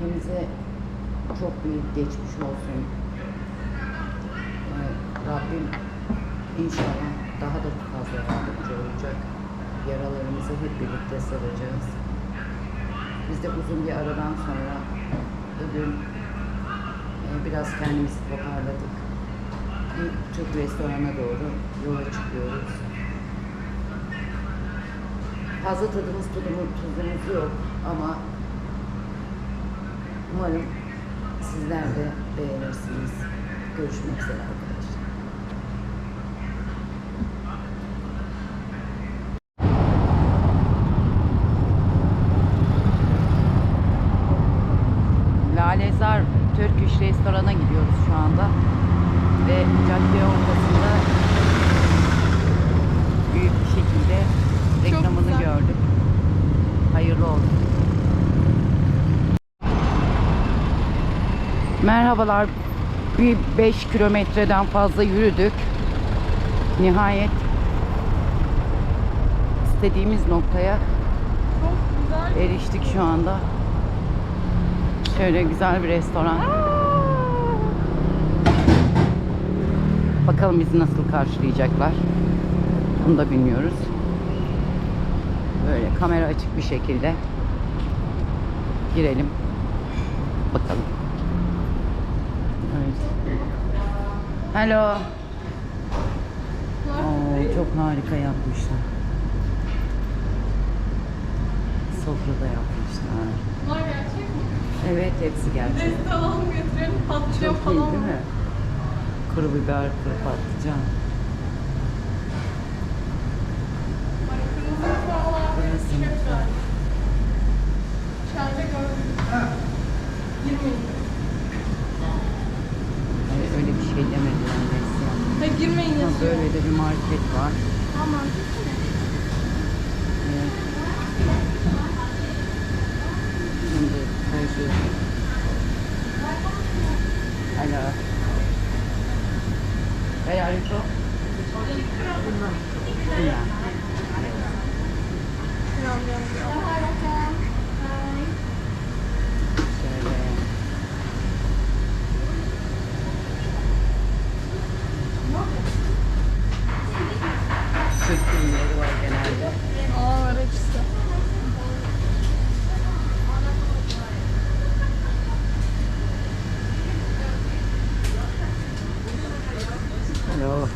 ülkemize çok büyük geçmiş olsun. Rabbim inşallah daha da fazla yardımcı olacak. Yaralarımızı hep birlikte saracağız. Biz de uzun bir aradan sonra bugün e, biraz kendimizi toparladık. Bir Türk restorana doğru yola çıkıyoruz. Fazla tadımız tuzumuz yok ama umarım sizler de beğenirsiniz. Görüşmek üzere arkadaşlar. Lalezar Türk İş Restoran'a gidiyoruz şu anda. Ve cadde ortasında büyük bir şekilde reklamını gördük. Hayırlı olsun. Merhabalar. Bir 5 kilometreden fazla yürüdük. Nihayet istediğimiz noktaya eriştik şu anda. Şöyle güzel bir restoran. Bakalım bizi nasıl karşılayacaklar. Bunu da bilmiyoruz. Böyle kamera açık bir şekilde girelim. Bakalım. Evet. Hello. Oo, çok harika yapmışlar. Sofrada yapmışlar. Bunlar gerçek mi? Evet hepsi gerçek. Alalım götürelim patlıcan Çok iyi falan değil var. mi? Kuru biber, kuru patlıcan. Hani kırmızı falan Burası çok mı? güzel. İçeride gördüm. 20 lira. Hayır, öyle bir şey demediler Neslihan. Ha girmeyin yazıyor. Böyle de bir market var. Aman. Evet. Şimdi koşu. Alo. Where are you from? Finland. Şöyle. Türk filmleri var genelde. Aa araç işte. Alo.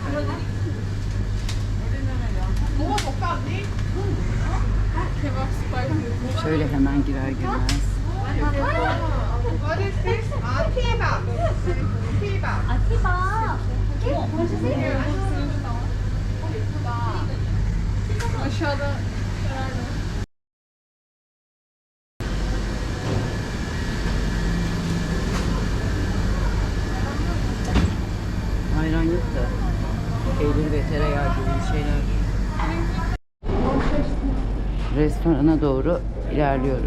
Kebap spicy. Şöyle hemen girer girmez. What is this? Uh, kebab. Kebab. Aşağıda herhalde. Ayran yok da. Peynir ve tereyağı gibi şeyler. Restorana doğru ilerliyoruz.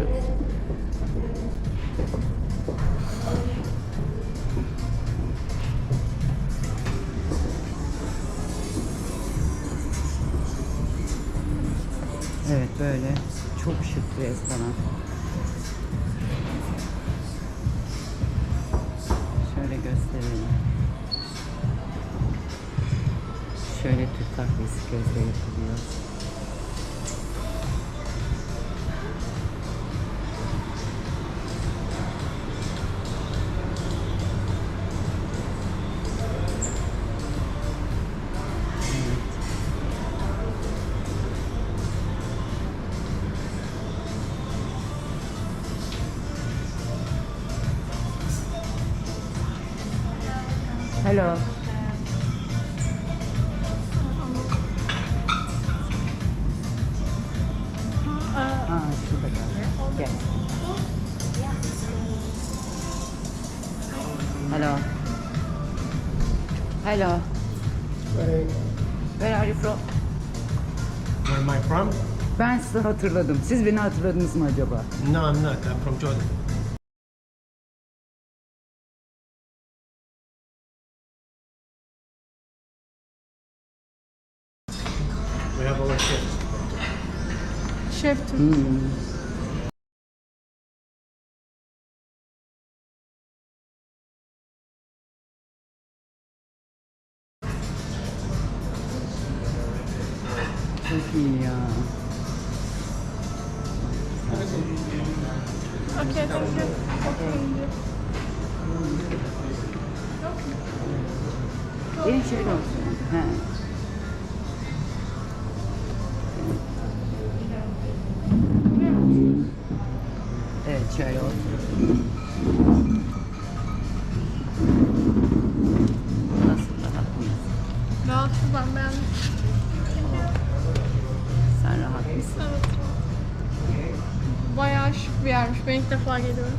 Evet böyle çok şık bir restoran. Şöyle gösterelim. Şöyle Türk kahvesi közde yapılıyor. Hello. Ha, şurada gel. Gel. Hello. Hello. Where are you from? Where am I from? Ben sizi hatırladım. Siz beni hatırladınız mı acaba? No, I'm not. I'm from Jordan. We have our shift. Shift. Mm. Olsun. Nasıl rahat? Rahatsız ben. Sen rahat mısın? Evet. Bayağı şık bir yermiş. Ben ilk defa geliyorum.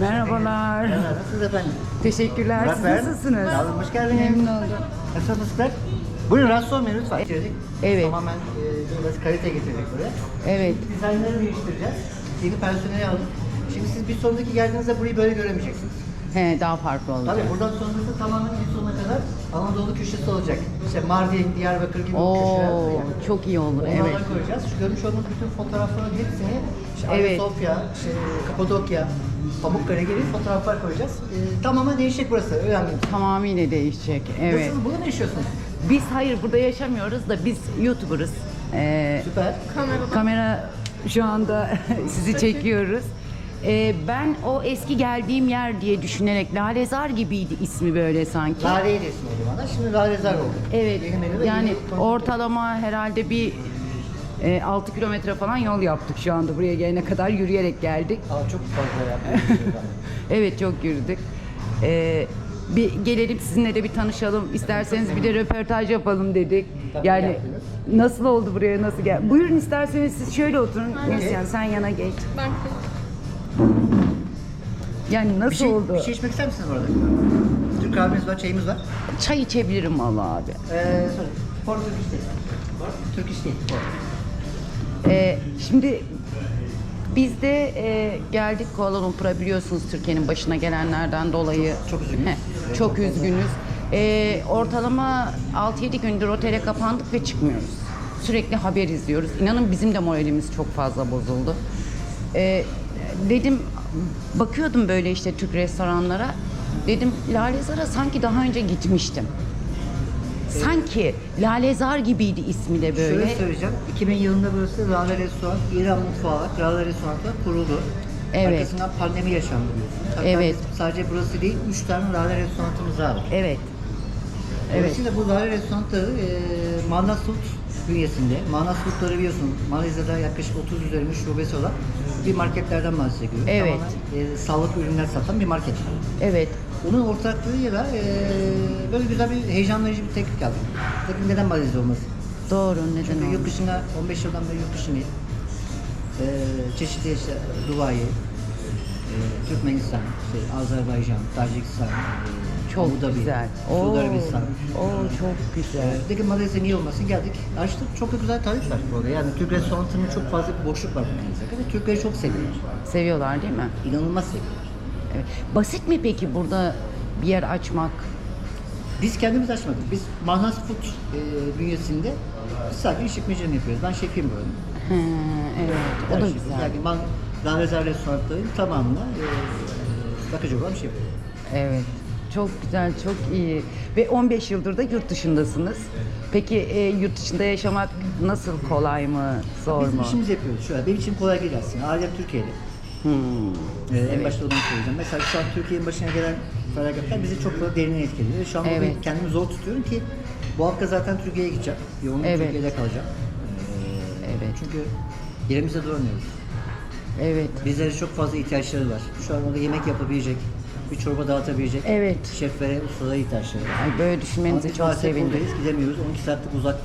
Merhabalar. Nasılsınız efendim? Teşekkürler. Siz nasılsınız? Sağ olun, hoş geldiniz. Memnun oldum. Nasılsınız? Buyurun rahatsız olmayın lütfen. Getirdik. Evet. Tamamen e, biraz kalite getirdik buraya. Evet. Dizaynları değiştireceğiz. Yeni personeli aldık. Şimdi siz bir sonraki geldiğinizde burayı böyle göremeyeceksiniz. He, daha farklı olacak. Tabii buradan sonrası tamamen en sona kadar Anadolu köşesi olacak. İşte Mardin, Diyarbakır gibi köşeler. Oo, yani. çok iyi olur. Onlardan Evet. koyacağız. Şu görmüş olduğunuz bütün fotoğrafların hepsini işte Evet. Ayasofya, işte Kapadokya, Pamukkale gibi fotoğraflar koyacağız. Ee, tamamen değişecek burası. Önemli. Tamamıyla değişecek. Evet. Nasıl? Burada ne yaşıyorsunuz? Biz hayır burada yaşamıyoruz da biz YouTuber'ız. Ee, Süper. Kamerada. kamera şu anda sizi çekiyoruz. Ee, ben o eski geldiğim yer diye düşünerek Lalezar gibiydi ismi böyle sanki. Lale'yi de ismi o zaman. Şimdi Lalezar oldu. Evet. Yani yeni ortalama herhalde bir e, 6 kilometre falan yol yaptık şu anda buraya gelene kadar yürüyerek geldik. Aa, çok fazla yapıyoruz. Evet çok yürüdük. Ee, bir gelelim sizinle de bir tanışalım. İsterseniz bir de röportaj yapalım dedik. Yani nasıl oldu buraya nasıl gel? Buyurun isterseniz siz şöyle oturun. Neslihan sen yana geç. Ben Yani nasıl bir, şey, oldu? bir şey içmek ister misiniz bu arada? Türk kahvemiz var, çayımız var. Çay içebilirim vallahi abi. Ee, sorry. For Turkish değil. Turkish değil. For. Ee, şimdi biz de e, geldik Kuala Lumpur'a biliyorsunuz Türkiye'nin başına gelenlerden dolayı. Çok üzgünüz. Heh, çok üzgünüz. Ee, ortalama 6-7 gündür otele kapandık ve çıkmıyoruz. Sürekli haber izliyoruz. İnanın bizim de moralimiz çok fazla bozuldu. Ee, dedim bakıyordum böyle işte Türk restoranlara. Dedim Lalezar'a sanki daha önce gitmiştim. Sanki Lalezar gibiydi ismi de böyle. Şöyle söyleyeceğim. 2000 yılında burası Lale Restoran, İran mutfağı. Lale Restoran'da kuruldu. Evet. Arkasından pandemi yaşandı biliyorsunuz. Hatta Evet. sadece burası değil, 3 tane Lale Restoran'ımız daha var. Evet. Evet. Dolayısıyla bu Lale Restoranları e, Manas Food bünyesinde. Manas Food'ları biliyorsun Malezya'da yaklaşık 30 üzerinde şubesi olan bir marketlerden bahsediyorum. Evet. Tamamen e, sağlıklı ürünler satan bir market. Evet. Onun ortaklığıyla e, böyle güzel bir heyecan verici bir teklif geldi. Tabii neden Malezya olmasın? Doğru neden Çünkü yurt olmuş? dışına 15 yıldan beri yurt dışındayım. Ee, çeşitli işte Dubai, e, Türkmenistan, işte Azerbaycan, Tacikistan, e, Çok Abu Dhabi, güzel. Suudi Arabistan. Oo, çok güzel. Ee, dedik Malezya niye olmasın geldik. Açtık çok da güzel tarif var burada. Yani Türk restoranının çok fazla bir boşluk var bu ve Türkleri çok seviyorlar. Seviyorlar değil mi? İnanılmaz seviyorlar. Evet. Basit mi peki burada bir yer açmak? Biz kendimiz açmadık. Biz Manas Food e, bünyesinde biz sadece işletmecilerini yapıyoruz. Ben şefiyim böyle. He, evet. O da şey. güzel. Yani man, Lalezar restoranların tamamına e, bakıcı olan bir şey. Evet. Çok güzel, çok iyi. Ve 15 yıldır da yurt dışındasınız. Peki e, yurt dışında yaşamak nasıl kolay mı, zor Biz mu? işimizi yapıyoruz. Şöyle, benim için kolay değil aslında. Ailem Türkiye'de. Hmm. Ee, En başta onu söyleyeceğim. Mesela şu an Türkiye'nin başına gelen felaketler bizi çok da derinden etkiliyor. Şu an Evet. kendimi zor tutuyorum ki bu hafta zaten Türkiye'ye gideceğim. Yoğun Evet. Türkiye'de kalacağım. Evet. Çünkü yerimizde duramıyoruz. Evet. Bizlere çok fazla ihtiyaçları var. Şu an orada yemek yapabilecek, bir çorba dağıtabilecek Evet. şeflere, ustalara ihtiyaçları var. Ay, böyle Ama düşünmenize biz çok maalesef sevindim. buradayız, gidemiyoruz. 12 saatlik uzak,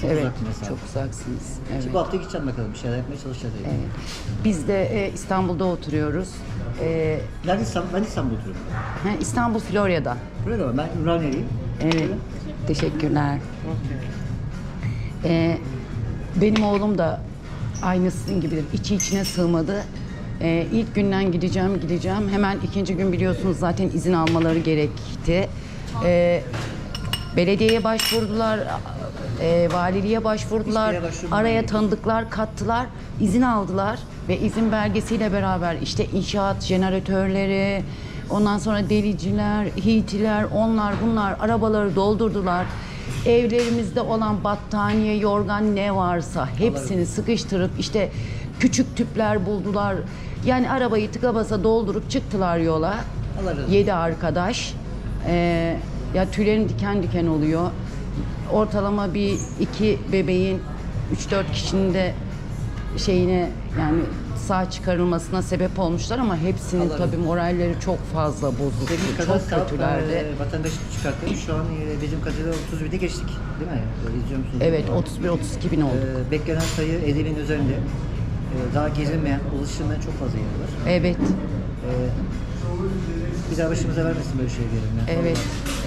çok Evet, uzak bir mesafe. çok uzaksınız. Evet. Şimdi bu hafta gideceğim bakalım, bir şeyler yapmaya çalışacağız. Evet. Biz de e, İstanbul'da oturuyoruz. E, Ben, İstanbul, ben İstanbul'da oturuyorum. ha, İstanbul, Florya'da. Burada mı? Ben Ümraniye'liyim. Evet. Teşekkürler. Ee, benim oğlum da aynı sizin gibidir. İçi içine sığmadı. Ee, ilk günden gideceğim, gideceğim. Hemen ikinci gün biliyorsunuz zaten izin almaları gerekti. Ee, belediyeye başvurdular, e, valiliğe başvurdular. Araya tanıdıklar, kattılar, izin aldılar ve izin belgesiyle beraber işte inşaat jeneratörleri, ondan sonra deliciler, hitiler, onlar bunlar arabaları doldurdular. Evlerimizde olan battaniye, yorgan ne varsa hepsini sıkıştırıp işte küçük tüpler buldular. Yani arabayı tıka basa doldurup çıktılar yola. Olsun. Yedi arkadaş. Ee, ya tüylerim diken diken oluyor. Ortalama bir iki bebeğin 3-4 kişinin de şeyine yani sağ çıkarılmasına sebep olmuşlar ama hepsinin Allah tabii moralleri çok fazla bozuldu. Çok kötülerdi. e, vatandaşı çıkarttım. Şu an e, bizim kadarıyla 31'de geçtik. Değil mi? E, İzliyor musunuz? Evet 31-32 bin oldu. E, beklenen sayı 50 bin üzerinde. E, daha gezilmeyen, ulaşılmayan çok fazla yer var. Evet. E, bir daha başımıza vermesin böyle şey diyelim. ya. Evet.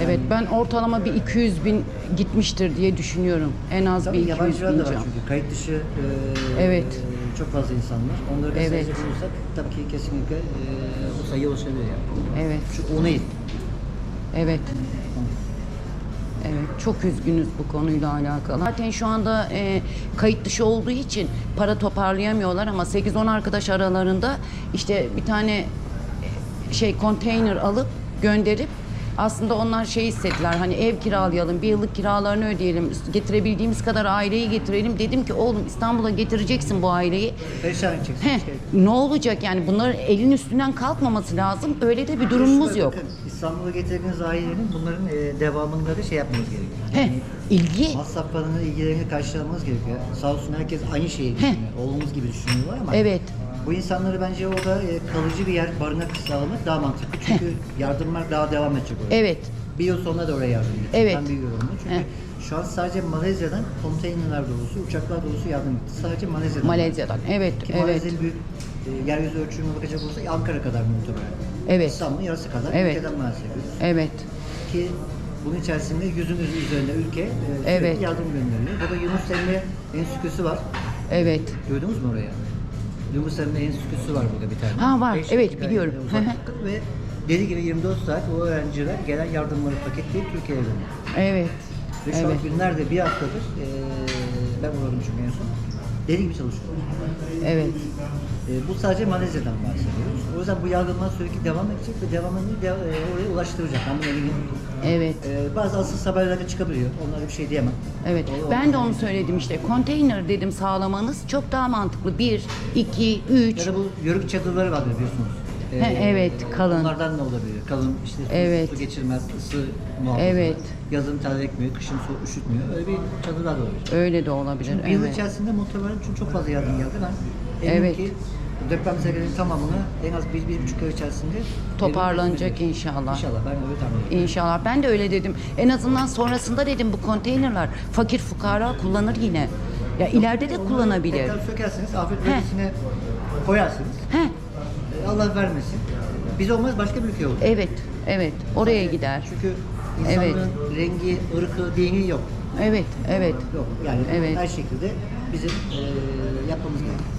Evet ben ortalama bir 200 bin gitmiştir diye düşünüyorum. En az Tabii bir 200 yabancılar bin da var can. çünkü. Kayıt dışı e, Evet. e, çok fazla insan var. Onları Evet. evet. bulursak tabii ki kesinlikle e, bu sayıya ulaşabilir yani. Evet. Şu UNEID. Evet. Evet, çok üzgünüz bu konuyla alakalı. Zaten şu anda e, kayıt dışı olduğu için para toparlayamıyorlar ama 8-10 arkadaş aralarında işte bir tane şey konteyner alıp gönderip aslında onlar şey istediler hani ev kiralayalım bir yıllık kiralarını ödeyelim getirebildiğimiz kadar aileyi getirelim dedim ki oğlum İstanbul'a getireceksin bu aileyi Perişan edeceksin. Heh, ne olacak yani bunların elin üstünden kalkmaması lazım öyle de bir durumumuz yok bakın, İstanbul'a getirdiğiniz ailelerin bunların e, devamında da şey yapmanız gerekiyor. Heh, ilgi Masraflarını, ilgilerini karşılamanız gerekiyor. Sağ olsun herkes aynı şeyi düşünüyor. Oğlumuz gibi düşünüyorlar ama evet bu insanları bence orada e, kalıcı bir yer, barınak sağlamak daha mantıklı. Çünkü yardımlar daha devam edecek orada. evet Bir yıl sonra da oraya yardım edecek. Evet. Ben biliyorum bunu. Çünkü Heh. şu an sadece Malezya'dan konteynerler dolusu, uçaklar dolusu yardım gitti. Sadece Malezya'dan. Malezya'dan evet Ki evet Malezya'nın büyük e, yeryüzü ölçümüne bakacak olursak Ankara kadar muhtemelen. Evet. İstanbul'un yarısı kadar Evet. ülkeden bahsediyoruz. evet Ki bunun içerisinde yüzün üzerinde ülke e, Evet. yardım gönderiyor. Burada Yunus Emre Enstitüsü var. evet Duydunuz mu oraya? Emre Enstitüsü var burada bir tane. Ha, var. Beş Evet, dakika biliyorum. ve deli gibi 24 saat o öğrenciler gelen yardımları paketleyip Türkiye'ye gönderiyor. evet Ve şu evet an günlerde bir haftadır e, ben uğradım çünkü en son. Deli gibi çalışıyor. evet E, bu sadece Malezya'dan bahsediyoruz. O yüzden bu yardımlar sürekli devam edecek ve devamını de, e, oraya ulaştıracak. Ben eminim. evet E, bazı asıl haberlerde çıkabiliyor. Onlara bir şey diyemem. evet O- ben de onu söyledim işte konteyner dedim sağlamanız çok daha mantıklı bir iki üç Ya da bu yörük çadırları var biliyorsunuz. E, He, evet, kalın. Onlardan ne olabilir? Kalın işte su, Evet. su geçirmez, ısı muhafaza. Evet. Yazın terletmiyor, kışın soğuk üşütmüyor. Öyle bir çadırlar da olabilir. öyle de olabilir bir yıl evet içerisinde muhtemelen çünkü çok fazla yardım geldi. Ben eminim Evet. ki deprem zedelerinin tamamını en az bir, bir buçuk ay içerisinde toparlanacak verim inşallah. İnşallah ben öyle tahmin ediyorum. İnşallah. Ben de öyle dedim. En azından sonrasında dedim bu konteynerler fakir fukara kullanır yine. Ya ileride de Onları kullanabilir. Tekrar sökersiniz, afet bölgesine koyarsınız. He, Allah vermesin. Biz olmaz başka bir ülke olur. evet, evet. Oraya gider. Çünkü insanların rengi, ırkı, dini yok. Evet, evet, Yok. Yani Evet. her şekilde bizim e, yapmamız gerekiyor.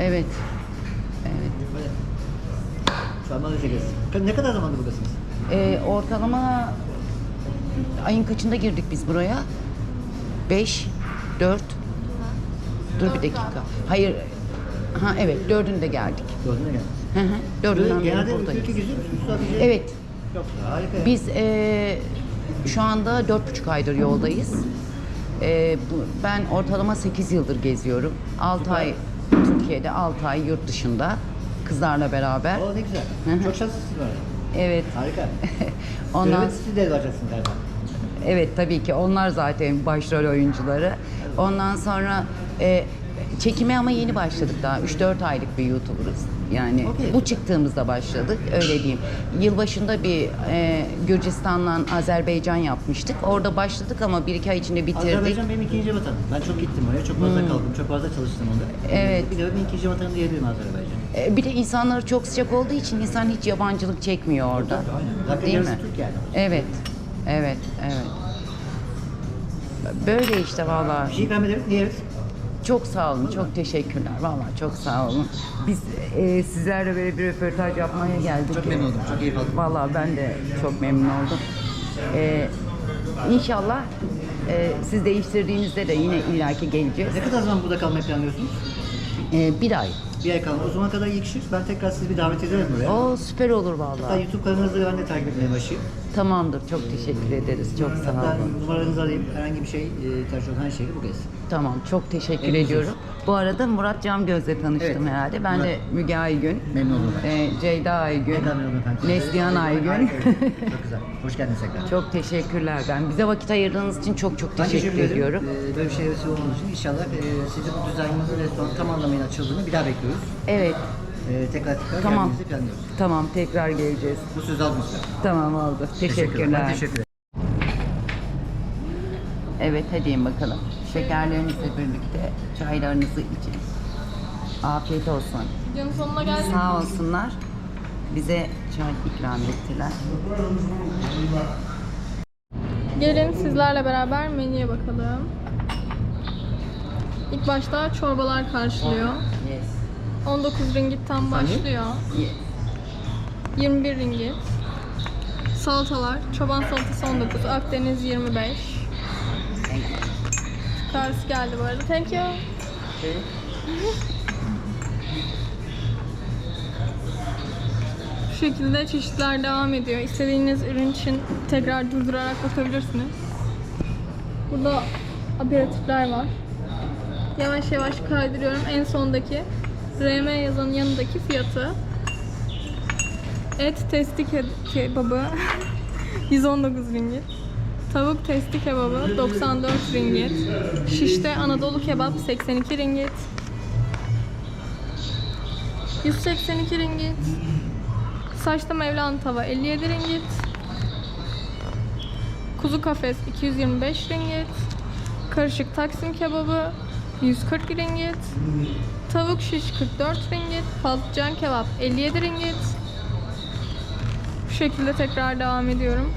evet. Evet. Böyle. Şu an. Ne kadar zamandır buradasınız? Ee, ortalama ayın kaçında girdik biz buraya? 5, 4, dur bir dakika. Hayır, ha evet dördünde geldik. Dördüne geldiniz. Hı hı, Dördünden beri Genelde buradayız. ülke geziyor musunuz? Sadece... Evet, Yok. Harika. ya. biz eee, şu anda dört buçuk aydır yoldayız. Eee, bu, ben ortalama 8 yıldır geziyorum. 6 ay Türkiye'de, 6 ay yurt dışında kızlarla beraber. Oo ne güzel. Hı hı. Çok şanslısınız var. Evet. Harika. Ondan siz de yapacaksınız galiba. Evet tabii ki onlar zaten başrol oyuncuları. Ondan sonra e, çekime ama yeni başladık daha. 3-4 aylık bir YouTuber'ız. Yani Okey. bu çıktığımızda başladık öyle diyeyim. Yılbaşında bir e, Gürcistan'la Azerbaycan yapmıştık. Orada başladık ama bir iki ay içinde bitirdik. Azerbaycan benim ikinci vatanım. Ben çok gittim oraya. Çok fazla kaldım. Çok fazla çalıştım orada. Hmm. Evet. Bir de benim ikinci vatanım diyebilirim Azerbaycan. E, bir de insanları çok sıcak olduğu için insan hiç yabancılık çekmiyor orada. Zaten Değil mi? Türk yani. Evet. Evet, evet. Böyle işte vallahi. Bir şey edelim. Ne yeriz? Çok sağ olun, çok teşekkürler. Vallahi çok sağ olun. Biz e, sizlerle böyle bir röportaj yapmaya geldik. Çok memnun oldum. Çok keyif aldım. Vallahi ben de çok memnun oldum. E, inşallah e, siz değiştirdiğinizde de yine illaki geleceğiz. Ne kadar zaman burada kalmayı planlıyorsunuz? E, bir ay. Bir ay kalma. O zaman kadar yetişir. Ben tekrar sizi bir davet ederim buraya. O süper olur Hatta vallahi. YouTube kanalınızda ben de takip etmeye başlayayım. Tamamdır. Çok teşekkür ederiz. Çok sağ Hatta olun. numaranızı alayım. Herhangi bir şey e, ihtiyaç olan her şeyi bu kez. Tamam. Çok teşekkür Elinize ediyorum. Bu arada Murat Cam Göz'le tanıştım Evet. herhalde. Ben de. Müge Aygün. Memnun oldum. Ee, Ceyda Aygün. Tekrar memnun efendim. Neslihan Aygün. Harika. Çok güzel. Hoş geldiniz tekrar. çok teşekkürler. Ben bize vakit ayırdığınız için çok çok Ben teşekkür, ederim. ediyorum. Ee, böyle bir şey vesile olduğunuz için inşallah e, sizin bu düzenimizin restoran tam anlamıyla açıldığını bir daha bekliyoruz. Evet. Ee, tekrar tekrar Tamam. planlıyoruz. Tamam. Tekrar geleceğiz. Bu aldım size. Tamam oldu. Teşekkürler. Teşekkür ederim. Evet hadi yiyin bakalım. Şekerlerinizle birlikte çaylarınızı için. Afiyet olsun. Videonun sonuna geldik. Sağ olsunlar. Bize çay ikram ettiler. Gelin sizlerle beraber menüye bakalım. İlk başta çorbalar karşılıyor. Yes. 19 ringitten başlıyor. Yes. 21 ringit. Salatalar. Çoban salatası 19. Akdeniz 25. Karşı geldi bu arada. Thank you. Bu şekilde çeşitler devam ediyor. İstediğiniz ürün için tekrar durdurarak bakabilirsiniz. Burada aperatifler var. Yavaş yavaş kaydırıyorum. En sondaki RM yazanın yanındaki fiyatı. Et testi ke- kebabı 119 ringgit. Tavuk testi kebabı 94 ringgit. Şişte Anadolu kebap 82 ringgit. 182 ringgit. Saçta Mevlana tava 57 ringgit. Kuzu kafes 225 ringgit. Karışık Taksim kebabı 140 ringgit. Tavuk şiş 44 ringgit. Patlıcan kebap 57 ringgit. Bu şekilde tekrar devam ediyorum.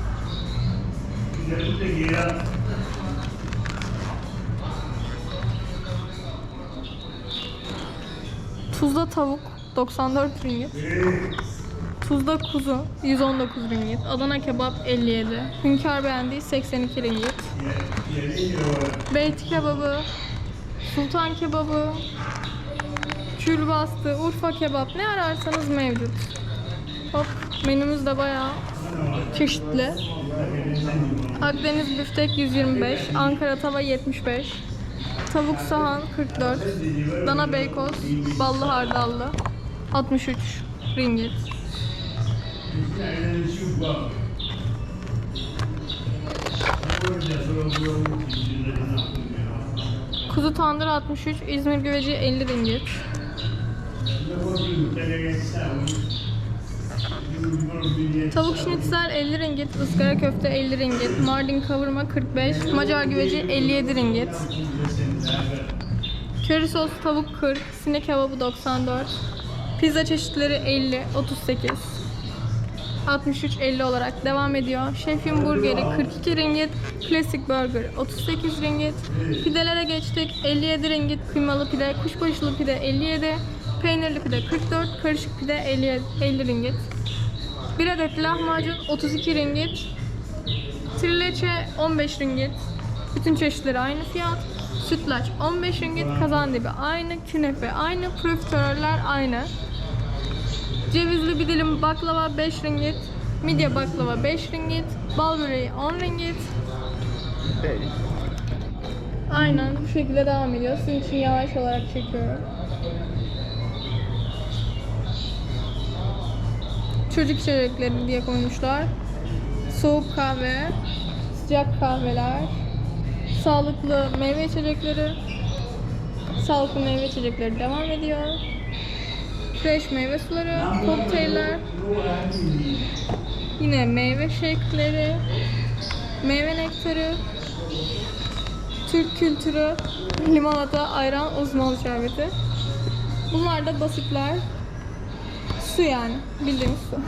Tuzla tavuk 94 ringgit. Tuzda kuzu 119 ringgit. Adana kebap 57. Hünkar beğendi 82 ringgit. Beyti kebabı, sultan kebabı, külbastı, urfa kebap ne ararsanız mevcut. Hop menümüz de bayağı çeşitli. Akdeniz büftek 125, Ankara tava 75, tavuk sahan 44, dana beykoz, ballı hardallı 63 ringgit. Kuzu tandır 63, İzmir güveci 50 ringgit. Tavuk şnitzel 50 ringgit, ızgara köfte 50 ringgit, Mardin kavurma 45, Macar güveci 57 ringgit. Köri sos tavuk 40, sinek kebabı 94, pizza çeşitleri 50, 38. 63.50 olarak devam ediyor. Şefin burgeri 42 ringgit, klasik burger 38 ringgit. Pidelere geçtik. 57 ringgit kıymalı pide, kuşbaşılı pide 57, peynirli pide 44, karışık pide 50, 50 ringgit. Bir adet lahmacun 32 ringgit. Trileçe 15 ringgit. Bütün çeşitleri aynı fiyat. Sütlaç 15 ringgit, kazandibi aynı, künefe aynı, profiteroller aynı. Cevizli bir dilim baklava 5 ringgit. Midye baklava 5 ringgit. Bal böreği 10 ringgit. Böyle. Aynen bu şekilde devam ediyor. Sizin için yavaş olarak çekiyorum. Çocuk içecekleri diye koymuşlar. Soğuk kahve, sıcak kahveler, sağlıklı meyve içecekleri, sağlıklı meyve içecekleri devam ediyor. Fresh meyve suları, kokteyller, yine meyve shake'leri, meyve nektarı, Türk kültürü, limonata, ayran, uzman şerbeti. Bunlar da basitler. Su yani, bildiğimiz su.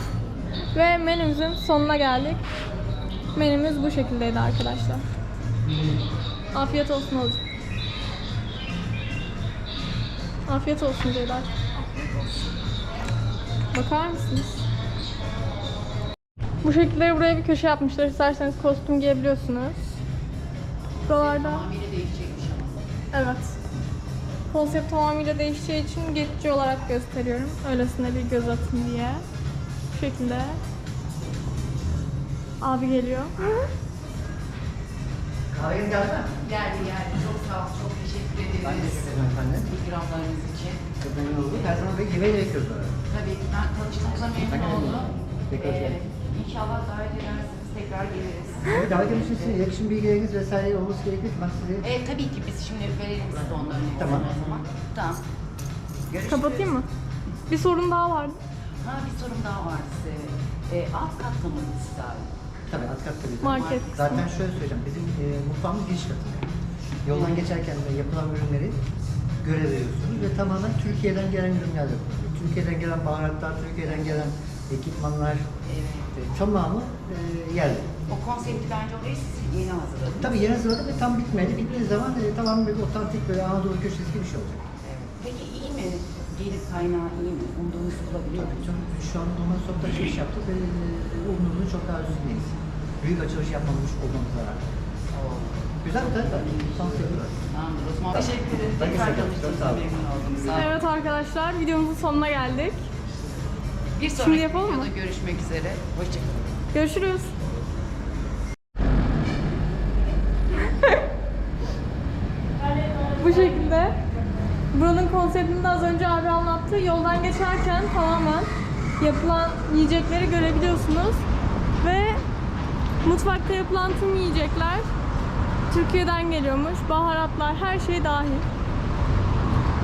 Ve menümüzün sonuna geldik. Menümüz bu şekildeydi arkadaşlar. Afiyet olsun olacak. Afiyet olsun Ceyda. Bakar mısınız? Bu şekilde buraya bir köşe yapmışlar. İsterseniz kostüm giyebiliyorsunuz. Buralarda. Evet. Konsept tamamıyla değişeceği için geçici olarak gösteriyorum. Öylesine bir göz atın diye. Bu şekilde. Abi geliyor. Kahveniz geldi mi? Geldi geldi. Çok sağ ol. Çok teşekkür ederiz. Ben teşekkür ederim efendim. İkramlarınız için. Memnun olduk. Her zaman böyle yemeğe bekliyoruz bu arada. Tabii ben tanıştığımıza memnun oldum. Tekrar Ee. İnşallah davet edersiniz. Tekrar geliriz. Evet, davet etmişsiniz. Sizin iletişim bilgileriniz vesaire olması gerekir. Ben size E, tabii ki biz şimdi verelim size onların Tamam. o zaman. Tamam. Görüşürüz. Kapatayım mı? Bir sorun daha vardı. Ha bir sorum daha var size. E, alt katta mı siz abi? tabii alt katta bizim. Market. Zaten şöyle söyleyeceğim. Bizim e, mutfağımız giriş katında. Yoldan geçerken de yapılan ürünleri görev veriyorsunuz ve tamamen Türkiye'den gelen ürünler yapılıyor. Türkiye'den gelen baharatlar, Türkiye'den gelen ekipmanlar Evet. e, tamamı e, yerli. O konsepti bence orayı siz yeni hazırladınız. Tabii yeni sırada ve tam bitmedi. Bittiği zaman e, tamamen böyle otantik böyle Anadolu köşesi gibi bir şey olacak. Evet. Peki iyi mi? Gelir kaynağı iyi mi? Umduğunuzu bulabiliyor Tabii çok, şu an normal sokakta açılış yaptık ve e, umduğumuzun çok daha üstündeyiz. Büyük açılış yapmamış olmamıza rağmen. Güzel bir tarif var. Tamamdır o zaman. Teşekkür ederim. Ben Tekrar teşekkür ederim. Çok tanıştığımıza sağ olun. memnun oldum. Sağ olun. Evet arkadaşlar videomuzun sonuna geldik. Bir sonraki yapalım mı? videoda görüşmek üzere. Hoşçakalın. Görüşürüz. Bu şekilde. Buranın konseptini de az önce abi anlattı. Yoldan geçerken tamamen yapılan yiyecekleri görebiliyorsunuz. Ve mutfakta yapılan tüm yiyecekler Türkiye'den geliyormuş. Baharatlar, her şey dahil.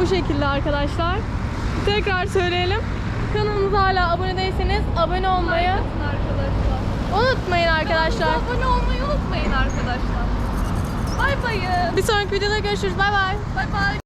Bu şekilde arkadaşlar. Tekrar söyleyelim. Kanalımıza hala abone değilseniz abone olmayı arkadaşlar. unutmayın arkadaşlar. Abone olmayı unutmayın arkadaşlar. Bay bay. Bir sonraki videoda görüşürüz. Bay bay. Bay bay.